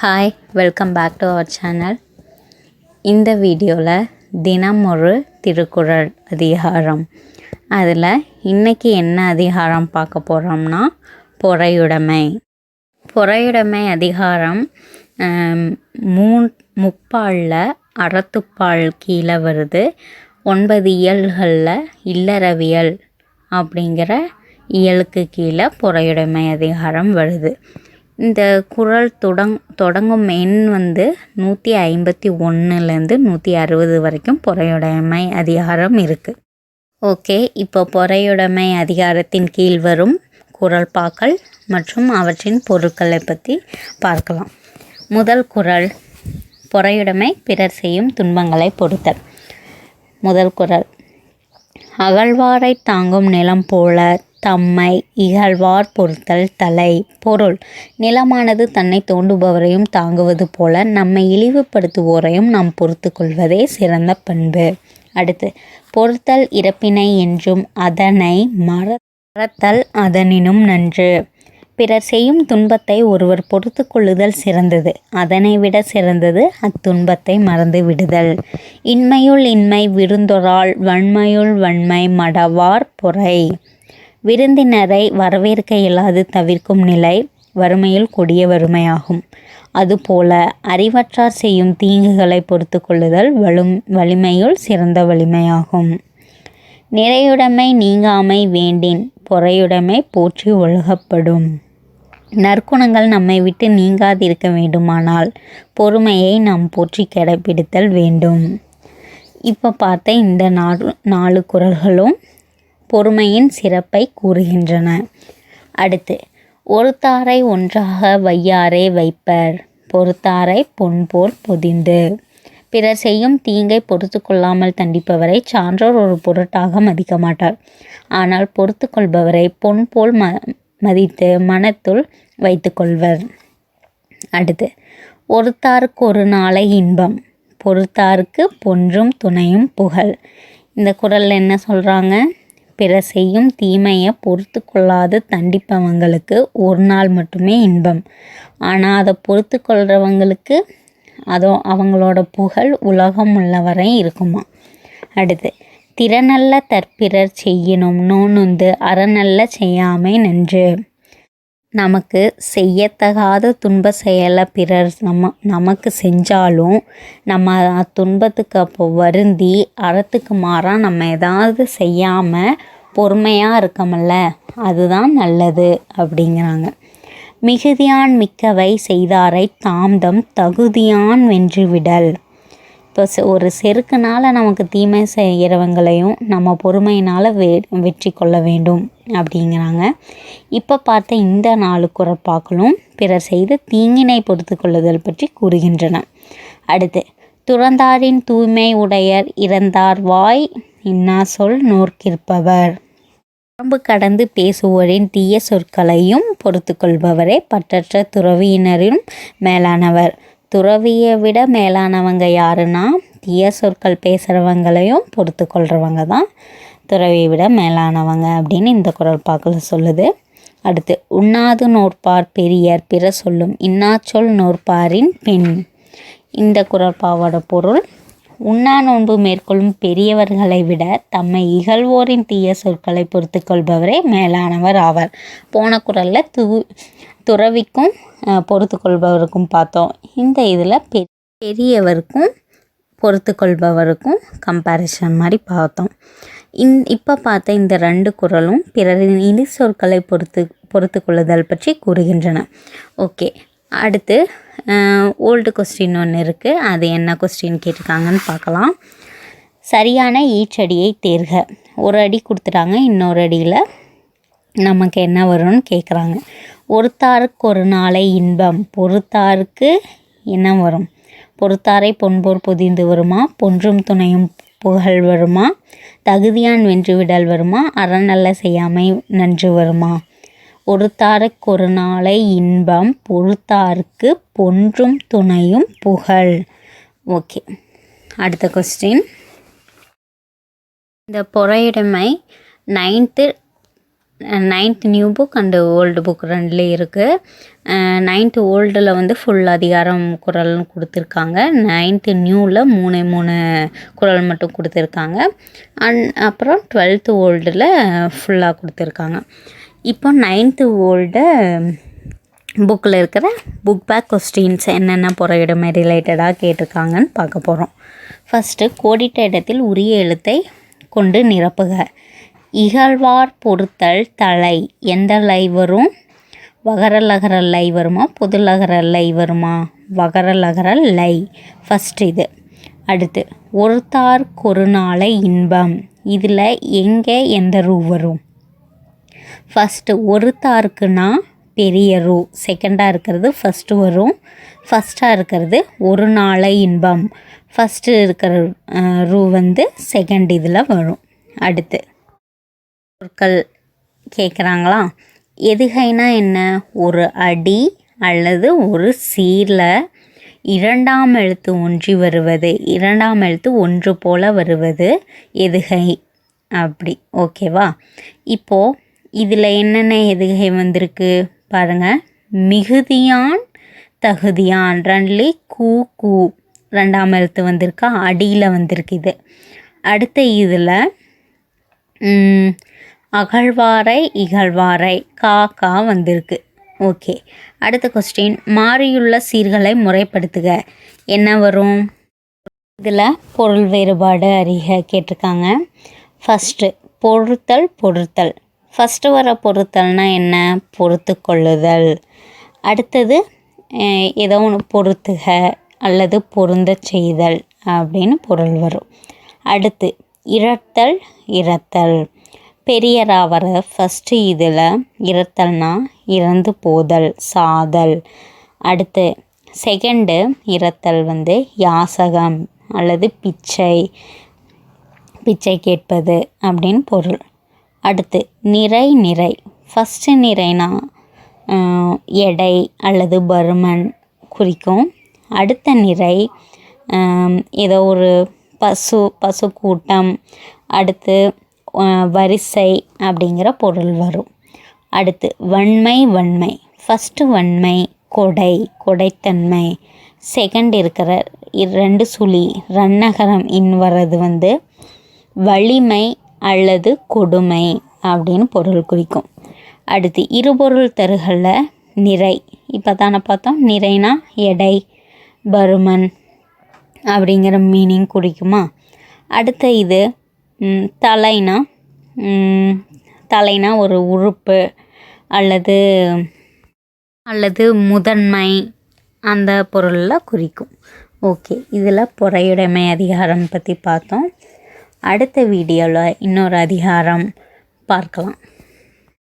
Hi welcome back to our channel இந்த வீடியோவில் தினம் ஒரு திருக்குறள் அதிகாரம். அதில் இன்றைக்கி என்ன அதிகாரம் பார்க்க போகிறோம்னா பொறையுடைமை. பொறையுடைமை அதிகாரம் ஆம், மூன் முப்பாலில் அறத்துப்பால் கீழே வருது. ஒன்பது இயல்களில் இல்லறவியல் அப்படிங்கிற இயலுக்கு கீழே பொறையுடைமை அதிகாரம் வருது. இந்த குறள் தொடங் தொடங்கும் எண் வந்து நூற்றி ஐம்பத்தி ஒன்றுலேருந்து நூற்றி அறுபது வரைக்கும் பொறையுடைமை அதிகாரம் இருக்குது ஓகே இப்போ பொறையுடைமை அதிகாரத்தின் கீழ் வரும் குரல் பாக்கள் மற்றும் அவற்றின் பொருட்களை பற்றி பார்க்கலாம். முதல் குறள் பொறையுடைமை பிறர் செய்யும் துன்பங்களை பொறுத்தல். முதல் குறள் அகழ்வாரை தாங்கும் நிலம் போல தம்மை இகழ்வார் பொறுத்தல் தலை. பொருள். நிலமானது தன்னை தோண்டுபவரையும் தாங்குவது போல நம்மை இழிவுபடுத்துவோரையும் நாம் பொறுத்து கொள்வதே சிறந்த பண்பு. அடுத்து பொறுத்தல் இறப்பினை என்றும் அதனை மற மறத்தல் அதனினும் நன்று. பிறர் செய்யும் துன்பத்தை ஒருவர் பொறுத்து கொள்ளுதல் சிறந்தது. அதனை விட சிறந்தது அத்துன்பத்தை மறந்து விடுதல். இன்மையுள் இன்மை விருந்தொராள் வன்மையுள் வன்மை மடவார் பொறை. விருந்தினரை வரவேற்க இயலாது தவிர்க்கும் நிலை வறுமையில் கொடிய வறுமையாகும். அதுபோல அறிவற்றார் செய்யும் தீங்குகளை பொறுத்து கொள்ளுதல் வலும் வலிமையுள் சிறந்த வலிமையாகும். நிறையுடைமை நீங்காமை வேண்டின் பொறையுடைமை போற்றி ஒழுகப்படும். நற்குணங்கள் நம்மை விட்டு நீங்காதிருக்க வேண்டுமானால் பொறுமையை நாம் போற்றி கடைப்பிடித்தல் வேண்டும். இப்போ பார்த்த இந்த நாலு நாலு குரல்களும் பொறுமையின் சிறப்பை கூறுகின்றன. அடுத்து ஒருத்தாரை ஒன்றாக வையாரே வைப்பர். பொறுத்தாரை பொன்போல் பொதிந்து. பிறர் செய்யும் தீங்கை பொறுத்து கொள்ளாமல் தண்டிப்பவரை சான்றோர் ஒரு பொருட்டாக மதிக்க மாட்டார் ஆனால் பொறுத்து கொள்பவரை பொன் போல் ம மதித்து மனத்துள் வைத்து கொள்வர். அடுத்து ஒருத்தாருக்கு ஒரு நாளை இன்பம். பொறுத்தாருக்கு பொன்றும் துணையும் புகழ். இந்த குரலில் என்ன சொல்கிறாங்க பிற செய்யும் தீமையை பொறுத்து கொள்ளாது தண்டிப்பவங்களுக்கு ஒரு நாள் மட்டுமே இன்பம். ஆனால் அதை பொறுத்து கொள்கிறவங்களுக்கு அதோ அவங்களோட புகழ் உலகம் உள்ளவரை இருக்குமா? அடுத்து திறனல்ல தற்பிறர் செய்யணும் நோனுந்து அறநல்ல செய்யாமை நன்று. நமக்கு செய்யத்தகாத துன்ப செயலை பிறர் நம்ம நமக்கு செஞ்சாலும் நம்ம துன்பத்துக்கு அப்போ வருந்தி அறத்துக்கு மாறாக நம்ம ஏதாவது செய்யாமல் பொறுமையாக இருக்கமல்ல? அதுதான் நல்லது அப்படிங்கிறாங்க. மிகுதியான் மிக்கவை செய்தாரை தாம்தம் தகுதியான் வென்று விடல். இப்போ செ- ஒரு செருக்குனால் நமக்கு தீமை செய்கிறவங்களையும் நம்ம பொறுமையினால் வெ வெற்றி கொள்ள வேண்டும் அப்படிங்கிறாங்க. இப்போ பார்த்த இந்த நாலு குறப்பாக்களும் பிறர் செய்த தீங்கினை பொறுத்து கொள்ளுதல் பற்றி கூறுகின்றன. அடுத்து துறந்தாரின் தூய்மை உடையர் இறந்தார் வாய் இன்னா சொல் நோர்க்கிருப்பவர் உடம்பு கடந்து பேசுவோரின் தீய சொற்களையும் பொறுத்து கொள்பவரே பற்றற்ற துறவியினரின் மேலானவர். துறவியை விட மேலானவங்க யாருன்னா தீய சொற்கள் பேசுகிறவங்களையும் பொறுத்து கொள்கிறவங்க தான் துறவியை விட மேலானவங்க அப்படின்னு இந்த குரல்பாக்கள் சொல்லுது. அடுத்து உண்ணாது நோற்பார் பெரியர் பிற சொல்லும் இன்னாச்சொல் நோற்பாரின் பெண். இந்த குரல்பாவோட பொருள் உண்ணா நோன்பு மேற்கொள்ளும் பெரியவர்களை விட தம்மை இகழ்வோரின் தீய சொற்களை பொறுத்து கொள்பவரே மேலானவர் ஆவார். போன குரலில் து துறவிக்கும் பொறுத்து கொள்பவருக்கும் பார்த்தோம். இந்த இதில் பெ பெரியவருக்கும் பொறுத்து கொள்பவருக்கும் கம்பேரிசன் மாதிரி பார்த்தோம். இந் இப்போ பார்த்த இந்த ரெண்டு குரலும் பிறரின் இனி சொற்களை பொறுத்து பொறுத்து கொள்ளுதல் பற்றி கூறுகின்றன. ஓகே. அடுத்து ஓல்டு கொஸ்டின் ஒன்று இருக்குது அது என்ன கொஸ்டின் கேட்டிருக்காங்கன்னு பார்க்கலாம். சரியான ஈச்சடியை தேர்க. ஒரு அடி கொடுத்துட்டாங்க இன்னொரு அடியில் நமக்கு என்ன வரும்னு கேட்குறாங்க ஒருத்தாருக்கு ஒரு நாளை இன்பம். பொறுத்தாருக்கு என்ன வரும். பொறுத்தாரை பொன்போர் பொதிந்து வருமா? பொன்றும் துணையும் புகழ் வருமா? தகுதியான் வென்று விடல் வருமா? அறநல்ல செய்யாமை நன்று வருமா? ஒருத்தாருக்கு ஒரு நாளை இன்பம் பொறுத்தாருக்கு பொன்றும் துணையும் புகழ். ஓகே. அடுத்த கொஸ்டின் இந்த பொறையுடைமை ninth ninth new book and old book ரெண்டுலேயும் இருக்குது நைன்த்து ஓல்டில் வந்து ஃபுல் அதிகாரம் குரல்னு கொடுத்துருக்காங்க. நைன்த்து நியூவில் மூணு மூணு குரல் மட்டும் கொடுத்துருக்காங்க. அண்ட் அப்புறம் டுவெல்த்து ஓல்டில் ஃபுல்லாக கொடுத்துருக்காங்க. இப்போ நைன்த்து ஓல்டு புக்கில் இருக்கிற புக் பேக் கொஸ்டின்ஸ் என்னென்ன புறையிடமே ரிலேட்டடாக கேட்டிருக்காங்கன்னு பார்க்க போகிறோம் ஃபஸ்ட்டு கோடிட்ட இடத்தில் உரிய எழுத்தை கொண்டு நிரப்புக. இகழ்வார் பொறுத்தல் தலை எந்த லை வரும்? வகரலகர லை வருமா? பொது லகர லை வருமா? வகரலகர லை. ஃபஸ்ட் இது. அடுத்து ஒருத்தார் கொருநாளை இன்பம். இதில் எங்கே எந்த ரூ வரும்? ஃபஸ்ட்டு ஒருத்தாருக்குன்னா பெரிய ரூ. செகண்டாக இருக்கிறது ஃபஸ்ட்டு வரும். ஃபஸ்ட்டாக இருக்கிறது ஒரு நாளை இன்பம். ஃபஸ்ட்டு இருக்கிற ரூ வந்து செகண்ட் இதில் வரும். அடுத்து பொருட்கள் கேட்குறாங்களா எதுகைனா என்ன? ஒரு அடி அல்லது ஒரு சீரில் இரண்டாம் எழுத்து ஒன்றி வருவது. இரண்டாம் எழுத்து ஒன்று போல வருவது. எதுகை? அப்படி. ஓகேவா இப்போது இதில் என்னென்ன எதுகை வந்திருக்கு பாருங்கள் மிகுதியான் தகுதியான். ரெண்டுலே கூ கூ. ரெண்டாம் எழுத்து வந்திருக்கா அடியில் வந்திருக்கு இது அடுத்த இதில் அகழ்வாரை இகழ்வாரை கா கா வந்திருக்கு. ஓகே. அடுத்த கொஸ்டின் மாறியுள்ள சீர்களை முறைப்படுத்துக. என்ன வரும்? இதில் பொருள் வேறுபாடு அறிக கேட்டிருக்காங்க. ஃபஸ்ட்டு பொருத்தல் பொருத்தல். ஃபஸ்ட்டு வர பொறுத்தல்னால் என்ன? பொறுத்து கொள்ளுதல் அடுத்தது ஏதோ ஒன்று பொறுத்துக அல்லது பொருந்த செய்தல் அப்படின்னு பொருள் வரும். அடுத்து இரத்தல் இரத்தல். பெரியராவர ஃபஸ்ட்டு இதில் இரத்தல்னா இறந்து போதல் சாதல். அடுத்து செகண்டு இரத்தல் வந்து யாசகம் அல்லது பிச்சை பிச்சை கேட்பது அப்படின்னு பொருள். அடுத்து நிறை நிறை. ஃபஸ்ட்டு நிறைனா எடை அல்லது பருமன் குறிக்கும். அடுத்த நிறை ஏதோ ஒரு பசு பசு கூட்டம் அடுத்து வரிசை அப்படிங்கிற பொருள் வரும். அடுத்து வன்மை வன்மை. ஃபஸ்ட்டு வன்மை கொடை கொடைத்தன்மை. செகண்ட் இருக்கிற ரெண்டு சுழி ரன்னகரம் இன் வர்றது வந்து வலிமை அல்லது கொடுமை அப்படின்னு பொருள் குறிக்கும். அடுத்து இருபொருள் தருகளில் நிறை. இப்போ தானே பார்த்தோம். நிறைனா எடை பருமன் அப்படிங்கிற மீனிங் குறிக்குமா? அடுத்த இது தலைனா தலைனா ஒரு உறுப்பு அல்லது அல்லது முதன்மை அந்த பொருளில் குறிக்கும். ஓகே இதில் பொறையுடைமை அதிகாரம் பற்றி பார்த்தோம். அடுத்த வீடியோவில் இன்னொரு அதிகாரம் பார்க்கலாம்.